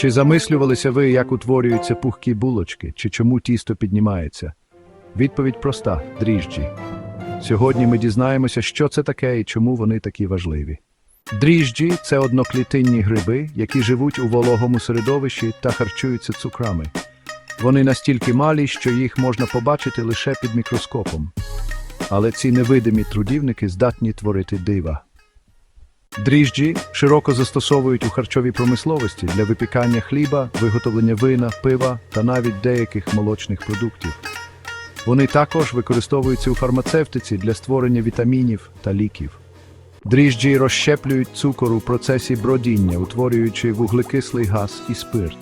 Чи замислювалися ви, як утворюються пухкі булочки, чи чому тісто піднімається? Відповідь проста дріжджі. Сьогодні ми дізнаємося, що це таке і чому вони такі важливі. Дріжджі це одноклітинні гриби, які живуть у вологому середовищі та харчуються цукрами. Вони настільки малі, що їх можна побачити лише під мікроскопом. Але ці невидимі трудівники здатні творити дива. Дріжджі широко застосовують у харчовій промисловості для випікання хліба, виготовлення вина, пива та навіть деяких молочних продуктів. Вони також використовуються у фармацевтиці для створення вітамінів та ліків. Дріжджі розщеплюють цукор у процесі бродіння, утворюючи вуглекислий газ і спирт.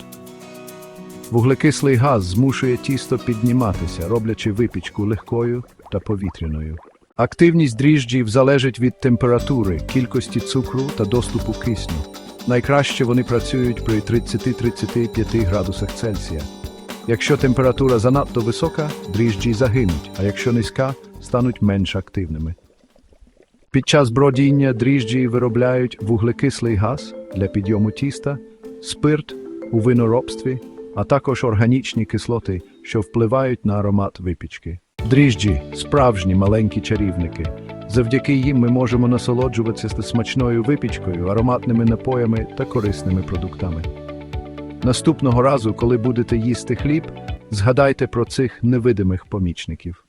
Вуглекислий газ змушує тісто підніматися, роблячи випічку легкою та повітряною. Активність дріжджів залежить від температури, кількості цукру та доступу кисню. Найкраще вони працюють при 30-35 градусах Цельсія. Якщо температура занадто висока, дріжджі загинуть, а якщо низька, стануть менш активними. Під час бродіння дріжджі виробляють вуглекислий газ для підйому тіста, спирт у виноробстві, а також органічні кислоти, що впливають на аромат випічки. Дріжджі справжні маленькі чарівники. Завдяки їм ми можемо насолоджуватися смачною випічкою, ароматними напоями та корисними продуктами. Наступного разу, коли будете їсти хліб, згадайте про цих невидимих помічників.